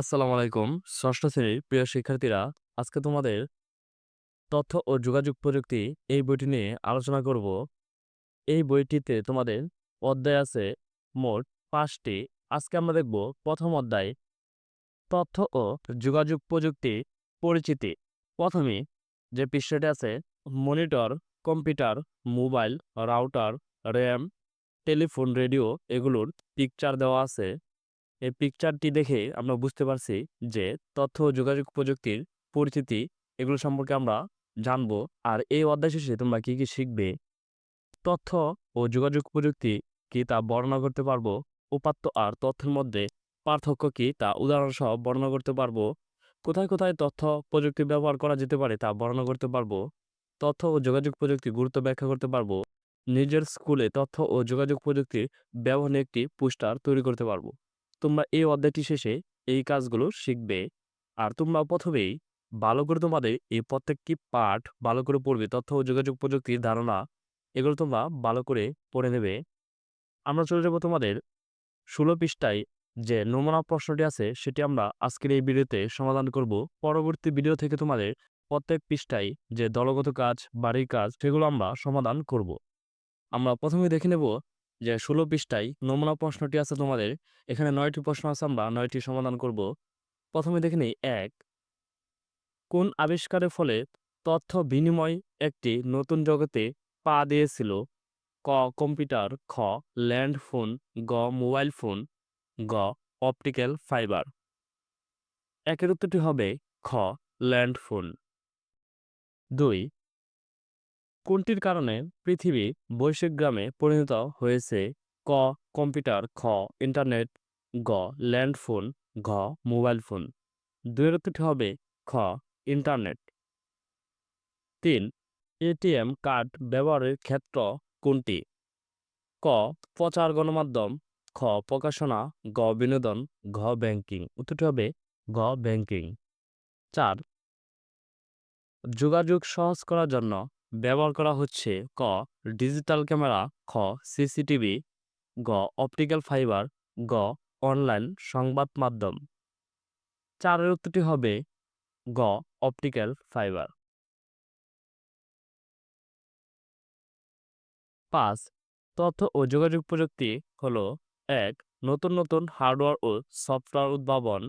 আসসালামু আলাইকুম। ষষ্ঠ শ্রেণির প্রিয় শিক্ষার্থীরা, আজকে তোমাদের তথ্য ও যোগাযোগ প্রযুক্তি এই বইটি নিয়ে আলোচনা করব। এই বইটিতে তোমাদের অধ্যায় আছে মোট পাঁচটি। আজকে আমরা দেখব প্রথম অধ্যায়, তথ্য ও যোগাযোগ প্রযুক্তি পরিচিতি। প্রথমে যে পৃষ্ঠাটি আছে, monitor, computer, mobile, router, RAM, telephone, radio, এগুলোর পিকচার দেওয়া আছে। এই পিকচারটি দেখে আমরা বুঝতে পারছি যে তথ্য যোগাযোগ প্রযুক্তির পরিচিতি এগুলো সম্পর্কে আমরা জানব আর এই অধ্যায় শেষে তোমরা কি কি শিখবে? তথ্য ও যোগাযোগ প্রযুক্তি কি তা বর্ণনা করতে পারব? উপাত্ত আর তথ্যের মধ্যে পার্থক্য কি তা উদাহরণ সহ বর্ণনা করতে পারব? কোথায় কোথায় তথ্য প্রযুক্তি ব্যবহার করা যেতে পারে তা বর্ণনা করতে পারব? তথ্য ও যোগাযোগ প্রযুক্তি গুরুত্ব ব্যাখ্যা করতে পারব? নিজের স্কুলে তথ্য ও যোগাযোগ প্রযুক্তির ব্যবহার একটি পোস্টার তৈরি করতে পারব। তোমরা এই অধ্যায়টি শেষে এই কাজগুলো শিখবে। আর তোমরা প্রথমেই ভালো করে তোমাদের এই প্রত্যেকটি পাঠ, ভালো করে পড়বে। তথ্য ও যোগাযোগ প্রযুক্তির ধারণা, এগুলো তোমরা ভালো করে পড়ে নেবে। আমরা চলে যাব তোমাদের ষোলো পৃষ্ঠায় যে নমুনা প্রশ্নটি আছে, সেটি আমরা আজকের এই ভিডিওতে সমাধান করব। পরবর্তী ভিডিও থেকে তোমাদের প্রত্যেক পৃষ্ঠায় যে দলগত কাজ, বাড়ির কাজ, সেগুলো আমরা সমাধান করব। আমরা প্রথমে দেখে নেব যে ষোলো পৃষ্ঠায় নমুনা প্রশ্নটি আছে তোমাদের, এখানে নয়টি প্রশ্ন আছে আমরা নয়টি সমাধান করব। প্রথমে দেখে নিই, এক। কোন আবিষ্কারের ফলে তথ্য বিনিময় একটি নতুন জগতে পা দিয়েছিল? ক, কম্পিউটার, খ, ল্যান্ড ফোন, গ, মোবাইল ফোন, গ, অপটিক্যাল ফাইবার। একের উত্তরটি হবে খ, ল্যান্ড ফোন। দুই। কোনটির কারণে পৃথিবী বৈশ্বিক গ্রামে পরিণত হয়েছে? ক, কম্পিউটার। খ, ইন্টারনেট। গ, ল্যান্ডফোন। ঘ, মোবাইল ফোন। দুয়ের উত্তরটি হবে খ, ইন্টারনেট। তিন, এটিএম কার্ড ব্যবহারের ক্ষেত্র কোনটি? ক, প্রচার গণমাধ্যম। খ, প্রকাশনা। গ, বিনোদন। ঘ, ব্যাংকিং। উত্তরটি হবে ঘ ব্যাংকিং। চার, যোগাযোগ সহজ করার জন্য ব্যবহার করা হচ্ছে ক ডিজিটাল ক্যামেরা খ সিসিটিভি গ অপটিক্যাল ফাইবার গ অনলাইন সংবাদ মাধ্যম। চারের উত্তরটি হবে গ অপটিক্যাল ফাইবার পাঁচ, তথ্য ও যোগাযোগ প্রযুক্তি হল এক, নতুন নতুন হার্ডওয়্যার ও সফটওয়্যার উদ্ভাবন।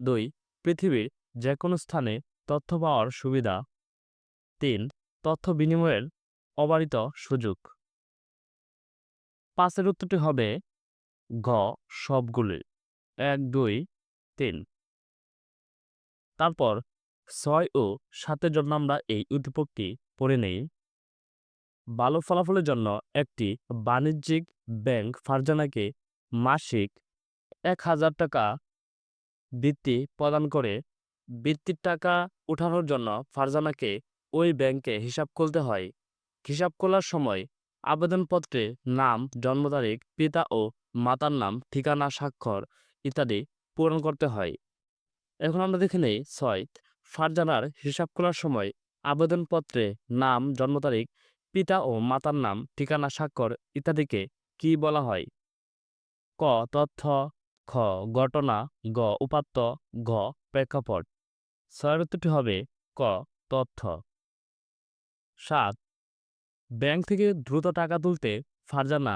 দুই, পৃথিবীর যে কোনো স্থানে তথ্য পাওয়ার সুবিধা। তিন তথ্য বিনিময়ের অবারিত সুযোগ। পাঁচের উত্তরটি হবে ঘ, সবগুলি। এক, দুই, তিন। তারপর ছয় ও সাতের জন্য আমরা এই উদ্দীপকটি পড়ে নেই। ভালো ফলাফলের জন্য একটি বাণিজ্যিক ব্যাংক ফারজানাকে মাসিক এক হাজার টাকা বৃত্তি প্রদান করে, বৃত্তির টাকা উঠানোর জন্য ফারজানাকে ওই ব্যাংকে হিসাব খুলতে হয়। হিসাব খোলার সময় আবেদনপত্রে নাম, জন্ম তারিখ, পিতা ও মাতার নাম, ঠিকানা, স্বাক্ষর ইত্যাদি পূরণ করতে হয়। এখন আমরা দেখে নেই, ছয়, ফারজানার হিসাব খোলার সময় আবেদনপত্রে নাম, জন্ম তারিখ, পিতা ও মাতার নাম, ঠিকানা, স্বাক্ষর ইত্যাদিকে কি বলা হয়? ক, তথ্য, খ, ঘটনা, গ, উপাত্ত, ঘ, প্রেক্ষাপট। ছয়ের হবে ক, তথ্য। সাত। ব্যাংক থেকে দ্রুত টাকা তুলতে ফারজানা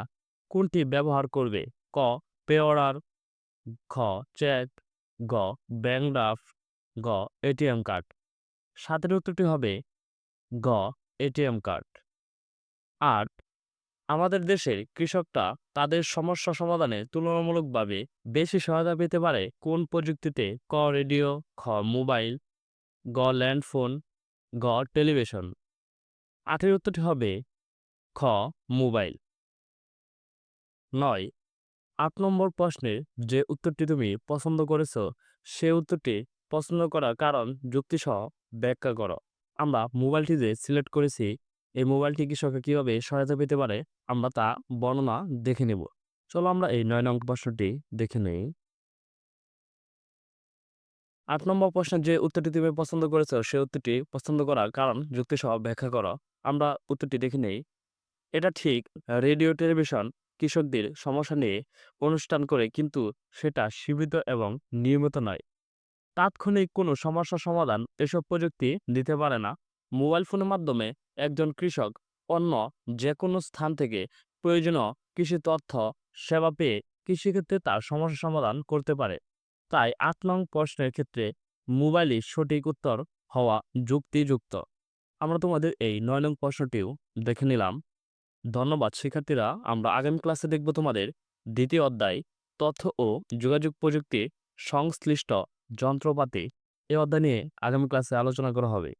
কোনটি ব্যবহার করবে? ক, পে অর্ডার খ চেক গ, ব্যাংক ড্রাফট, গ, এটিএম কার্ড। সাতের উত্তরটি হবে গ, এটিএম কার্ড। আট, আমাদের দেশের কৃষকরা তাদের সমস্যা সমাধানে তুলনামূলকভাবে বেশি সহায়তা পেতে পারে কোন প্রযুক্তিতে? ক, রেডিও, খ, মোবাইল, গ, ল্যান্ডফোন, গ, টেলিভিশন। আটের উত্তরটি হবে খ, মোবাইল। নয়, আট নম্বর প্রশ্নের যে উত্তরটি তুমি পছন্দ করেছ, সে উত্তরটি পছন্দ করার কারণ যুক্তিসহ ব্যাখ্যা করো। আমরা মোবাইলটি যে সিলেক্ট করেছি, এই মোবাইলটি কৃষককে কীভাবে সহায়তা পেতে পারে, আমরা তা বর্ণনা দেখে নেব। চলো আমরা এই নয় নম্বর প্রশ্নটি দেখে নেই। আট নম্বর প্রশ্নের যে উত্তরটি তুমি পছন্দ করেছ, সে উত্তরটি পছন্দ করার কারণ যুক্তিসহ ব্যাখ্যা করো। আমরা উত্তরটি দেখে নেই। এটা ঠিক, রেডিও টেলিভিশন কৃষকদের সমস্যা নিয়ে অনুষ্ঠান করে কিন্তু সেটা সীমিত এবং নিয়মিত নয়। তাৎক্ষণিক কোনো সমস্যা সমাধান এসব প্রযুক্তি দিতে পারে না। মোবাইল ফোনের মাধ্যমে একজন কৃষক অন্য যে কোনো স্থান থেকে প্রয়োজনীয় কৃষি তথ্য, সেবা পেয়ে কৃষিক্ষেত্রে তার সমস্যা সমাধান করতে পারে। তাই আট নং প্রশ্নের ক্ষেত্রে মোবাইলই সঠিক উত্তর হওয়া যুক্তিযুক্ত। আমরা তোমাদের এই নয় নং প্রশ্নটিও দেখে নিলাম। ধন্যবাদ, শিক্ষার্থীরা। আমরা আগামী ক্লাসে দেখব তোমাদের দ্বিতীয় অধ্যায়, তথ্য ও যোগাযোগ প্রযুক্তি সংশ্লিষ্ট যন্ত্রপাতি। এ অধ্যায় নিয়ে আগামী ক্লাসে আলোচনা করা হবে।